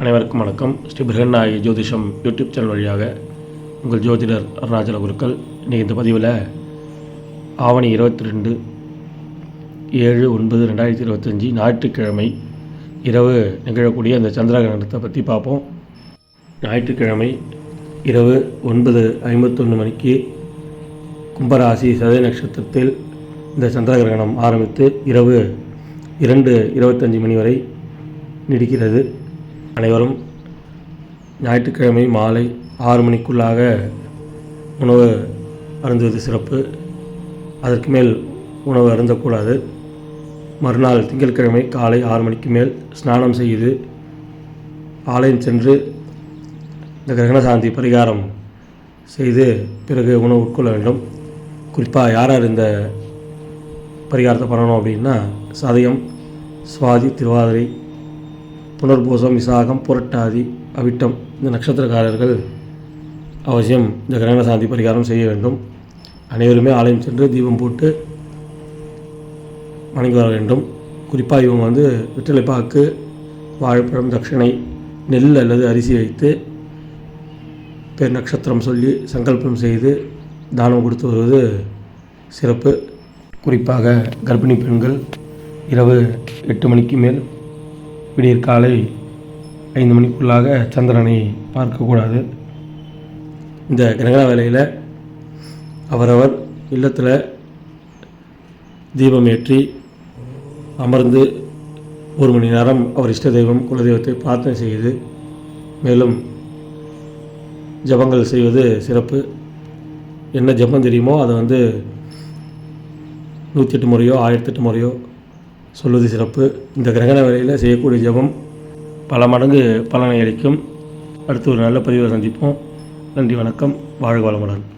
அனைவருக்கும் வணக்கம். ஸ்ரீ பிரகன்னாயி ஜோதிஷம் யூடியூப் சேனல் வழியாக உங்கள் ஜோதிடர் அருணாச்சல குருக்கள். இன்றைக்கி இந்த பதிவில் ஆவணி இருபத்தி ரெண்டு ஏழு ஒன்பது ரெண்டாயிரத்தி இருபத்தஞ்சி ஞாயிற்றுக்கிழமை இரவு நிகழக்கூடிய அந்த சந்திரகிரகணத்தை பற்றி பார்ப்போம். ஞாயிற்றுக்கிழமை இரவு ஒன்பது ஐம்பத்தொன்று மணிக்கு கும்பராசி சதய நட்சத்திரத்தில் இந்த சந்திரகிரகணம் ஆரம்பித்து இரவு இரண்டு இருபத்தஞ்சி மணி வரை நீடிக்கிறது. அனைவரும் ஞாயிற்றுக்கிழமை மாலை ஆறு மணிக்குள்ளாக உணவு அருந்துவது சிறப்பு. அதற்கு மேல் உணவு அருந்தக்கூடாது. மறுநாள் திங்கட்கிழமை காலை ஆறு மணிக்கு மேல் ஸ்நானம் செய்து ஆலயம் சென்று இந்த கிரகணசாந்தி பரிகாரம் செய்து பிறகு உணவு உட்கொள்ள வேண்டும். குறிப்பாக யார் யார் இந்த பரிகாரத்தை பண்ணணும் அப்படின்னா சதயம் சுவாதி திருவாதிரை புனர்பூசம் விசாகம் புரட்டாதி அவிட்டம் இந்த நட்சத்திரக்காரர்கள் அவசியம் இந்த கிரகண சாந்தி பரிகாரம் செய்ய வேண்டும். அனைவருமே ஆலயம் சென்று தீபம் போட்டு வணங்கி வர வேண்டும். குறிப்பாக இவங்க வந்து வெற்றிலைப்பாக்கு வாழைப்பழம் தட்சிணை நெல் அல்லது அரிசி வைத்து பேர் நட்சத்திரம் சொல்லி சங்கல்பம் செய்து தானம் கொடுத்து வருவது சிறப்பு. குறிப்பாக கர்ப்பிணி பெண்கள் இரவு எட்டு மணிக்கு மேல் விடியற் காலை ஐந்து மணிக்குள்ளாக சந்திரனை பார்க்கக்கூடாது. இந்த கிரகண வேலையில் அவரவர் இல்லத்தில் தீபம் ஏற்றி அமர்ந்து ஒரு மணி நேரம் அவர் இஷ்ட தெய்வம் குலதெய்வத்தை பிரார்த்தனை செய்து மேலும் ஜபங்கள் செய்வது சிறப்பு. என்ன ஜபம் தெரியுமோ அதை வந்து நூற்றி எட்டு முறையோ ஆயிரத்தெட்டு முறையோ சொல்வது சிறப்பு. இந்த கிரகண வேலையில் செய்யக்கூடிய ஜெபம் பல மடங்கு பலனை அளிக்கும். அடுத்து ஒரு நல்ல பதிவை சந்திப்போம். நன்றி வணக்கம். வாழ்க வளமுடன்.